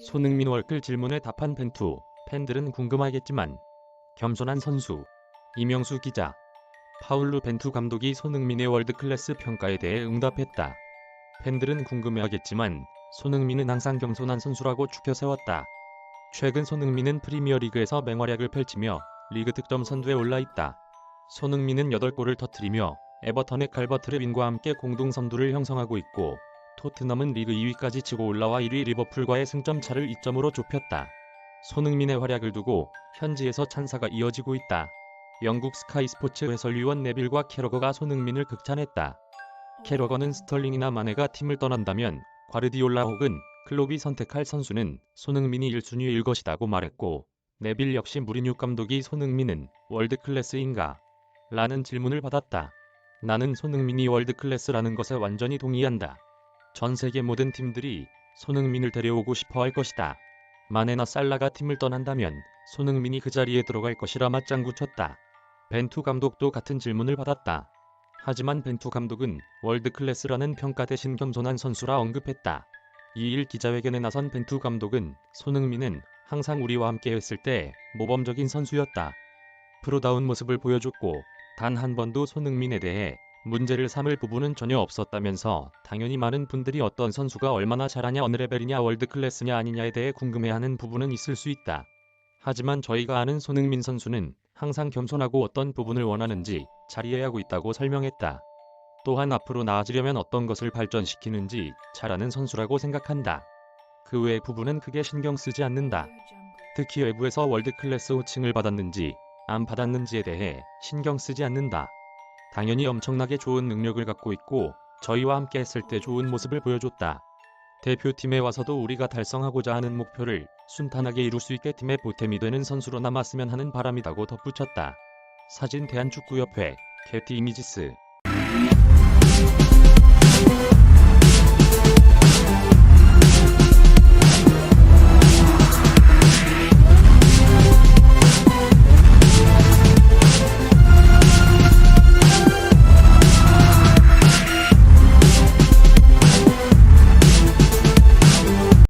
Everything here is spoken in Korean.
손흥민 월클 질문에 답한 벤투, 팬들은 궁금하겠지만 겸손한 선수, 이명수 기자, 파울루 벤투 감독이 손흥민의 월드클래스 평가에 대해 응답했다. 팬들은 궁금해하겠지만 손흥민은 항상 겸손한 선수라고 추켜 세웠다. 최근 손흥민은 프리미어리그에서 맹활약을 펼치며 리그 득점 선두에 올라 있다. 손흥민은 8골을 터뜨리며 에버턴의 칼버트 레빈과 함께 공동 선두를 형성하고 있고 토트넘은 리그 2위까지 치고 올라와 1위 리버풀과의 승점 차를 2점으로 좁혔다. 손흥민의 활약을 두고 현지에서 찬사가 이어지고 있다. 영국 스카이 스포츠 해설위원 네빌과 캐러거가 손흥민을 극찬했다. 캐러거는 스털링이나 마네가 팀을 떠난다면 과르디올라 혹은 클롭이 선택할 선수는 손흥민이 1순위일 것이라고 말했고 네빌 역시 무리뉴 감독이 손흥민은 월드클래스인가? 라는 질문을 받았다. 나는 손흥민이 월드클래스라는 것에 완전히 동의한다. 전 세계 모든 팀들이 손흥민을 데려오고 싶어 할 것이다. 마네나 살라가 팀을 떠난다면 손흥민이 그 자리에 들어갈 것이라 맞장구 쳤다. 벤투 감독도 같은 질문을 받았다. 하지만 벤투 감독은 월드클래스라는 평가 대신 겸손한 선수라 언급했다. 2일 기자회견에 나선 벤투 감독은 손흥민은 항상 우리와 함께 했을 때 모범적인 선수였다. 프로다운 모습을 보여줬고 단 한 번도 손흥민에 대해 문제를 삼을 부분은 전혀 없었다면서 당연히 많은 분들이 어떤 선수가 얼마나 잘하냐 어느 레벨이냐 월드클래스냐 아니냐에 대해 궁금해하는 부분은 있을 수 있다. 하지만 저희가 아는 손흥민 선수는 항상 겸손하고 어떤 부분을 원하는지 잘 이해하고 있다고 설명했다. 또한 앞으로 나아지려면 어떤 것을 발전시키는지 잘 아는 선수라고 생각한다. 그외 부분은 크게 신경 쓰지 않는다. 특히 외부에서 월드클래스 호칭을 받았는지 안 받았는지에 대해 신경 쓰지 않는다. 당연히 엄청나게 좋은 능력을 갖고 있고 저희와 함께 했을 때 좋은 모습을 보여줬다. 대표팀에 와서도 우리가 달성하고자 하는 목표를 순탄하게 이룰 수 있게 팀의 보탬이 되는 선수로 남았으면 하는 바람이라고 덧붙였다. 사진 대한축구협회 캐티 이미지스